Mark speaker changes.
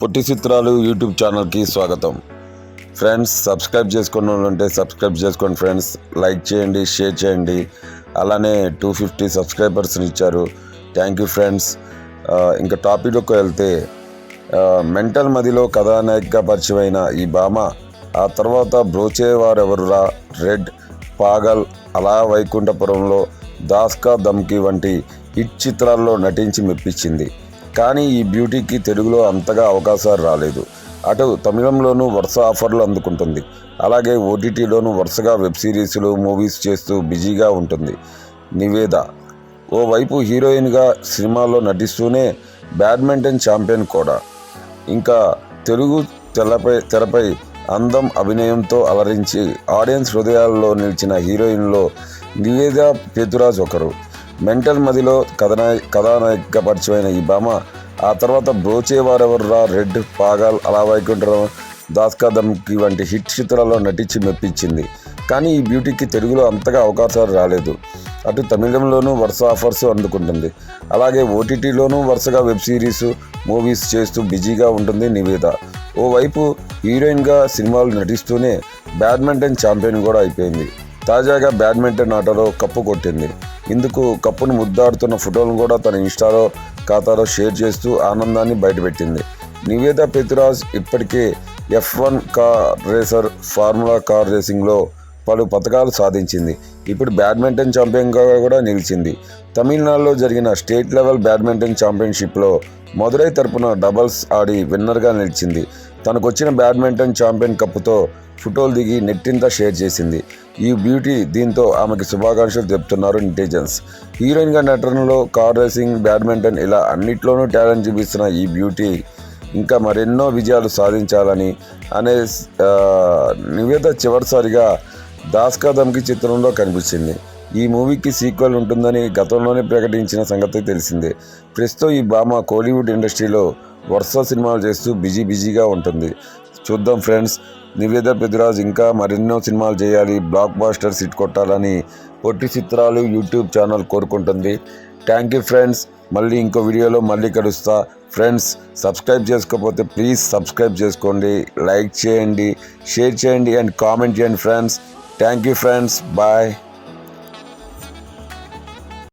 Speaker 1: పొట్టి చిత్రాలు యూట్యూబ్ ఛానల్కి స్వాగతం. ఫ్రెండ్స్ సబ్స్క్రైబ్ చేసుకున్న వాళ్ళు ఉంటే సబ్స్క్రైబ్ చేసుకోండి ఫ్రెండ్స్. లైక్ చేయండి షేర్ చేయండి. అలానే టూ ఫిఫ్టీ సబ్స్క్రైబర్స్ని ఇచ్చారు. Thank you friends. ఇంకా టాపిక్లోకి వెళ్తే మెంటల్ మదిలో కథానాయికగా పరిచయమైన ఈ భామ ఆ తర్వాత బ్రోచేవారెవరురా? రెడ్ పాగల్ అలా వైకుంఠపురంలో దాస్కా దమ్కి వంటి హిట్ చిత్రాల్లో నటించి మెప్పించింది. కానీ ఈ బ్యూటీకి తెలుగులో అంతగా అవకాశాలు రాలేదు. అటు తమిళంలోనూ వరుస ఆఫర్లు అందుకుంటుంది. అలాగే ఓటీటీలోనూ వరుసగా వెబ్ సిరీస్లు మూవీస్ చేస్తూ బిజీగా ఉంటుంది. నివేద ఓవైపు హీరోయిన్గా సినిమాల్లో నటిస్తూనే బ్యాడ్మింటన్ ఛాంపియన్ కూడా. ఇంకా తెలుగు తెరపై తెరపై అందం అభినయంతో అలరించి ఆడియన్స్ హృదయాల్లో నిలిచిన హీరోయిన్లో నివేద పేతురాజ్ ఒకరు. మెంటల్ మదిలో కథనాయ కథానాయికగా ఈ భామ ఆ తర్వాత బ్రోచేవారెవర్రా రెడ్ పాగాల్ అలా వైకుంఠరం దాస్కా దమ్కి వంటి హిట్ చిత్రాల్లో నటించి మెప్పించింది. కానీ ఈ బ్యూటీకి తెలుగులో అంతగా అవకాశాలు రాలేదు. అటు తమిళంలోనూ వరుస ఆఫర్స్ అందుకుంటుంది. అలాగే ఓటీటీలోనూ వరుసగా వెబ్ సిరీస్ మూవీస్ చేస్తూ బిజీగా ఉంటుంది నివేద. ఓవైపు హీరోయిన్గా సినిమాలు నటిస్తూనే బ్యాడ్మింటన్ ఛాంపియన్ కూడా అయిపోయింది. తాజాగా బ్యాడ్మింటన్ ఆటలో కప్పు కొట్టింది. ఇందుకు కప్పును ముద్దాడుతున్న ఫోటోలను కూడా తన ఇన్స్టాలో ఖాతాలో షేర్ చేస్తూ ఆనందాన్ని బయటపెట్టింది. నివేద పెతురాజ్ ఇప్పటికే F one car racer formula car రేసింగ్లో పలు పథకాలు సాధించింది. ఇప్పుడు బ్యాడ్మింటన్ ఛాంపియన్గా కూడా నిలిచింది. తమిళనాడులో జరిగిన స్టేట్ లెవెల్ బ్యాడ్మింటన్ ఛాంపియన్షిప్లో మదురై తరపున డబల్స్ ఆడి విన్నర్గా నిలిచింది. తనకు వచ్చిన బ్యాడ్మింటన్ ఛాంపియన్ కప్తో ఫోటోలు దిగి నెట్టింతా షేర్ చేసింది. ఈ బ్యూటీ దీంతో ఆమెకి శుభాకాంక్షలు చెప్తున్నారు నెటిజన్స్. హీరోయిన్గా నటనలో కార్ రేసింగ్ బ్యాడ్మింటన్ ఇలా అన్నిట్లోనూ టాలెంట్ చూపిస్తున్న ఈ బ్యూటీ ఇంకా మరెన్నో విజయాలు సాధించాలని అనే నివేద చివరిసారిగా దాస్కా దమ్కి చిత్రంలో కనిపించింది. ఈ మూవీకి సీక్వెల్ ఉంటుందని గతంలోనే ప్రకటించిన సంగతి తెలిసిందే. ప్రస్తుతం ఈ భామ కోలీవుడ్ ఇండస్ట్రీలో వరుస సినిమాలు చేస్తూ బిజీ బిజీగా ఉంటుంది. చూద్దాం ఫ్రెండ్స్. నివేద పెద్దిరాజ్ ఇంకా మరెన్నో సినిమాలు చేయాలి. బ్లాక్ బాస్టర్స్ హిట్ కొట్టాలని పొట్టి చిత్రాలు యూట్యూబ్ ఛానల్ కోరుకుంటుంది. థ్యాంక్ యూ ఫ్రెండ్స్ మళ్ళీ ఇంకో వీడియోలో మళ్ళీ కలుస్తా. ఫ్రెండ్స్ సబ్స్క్రైబ్ చేసుకోకపోతే ప్లీజ్ సబ్స్క్రైబ్ చేసుకోండి. లైక్ చేయండి షేర్ చేయండి అండ్ కామెంట్ చేయండి friends thank you friends bye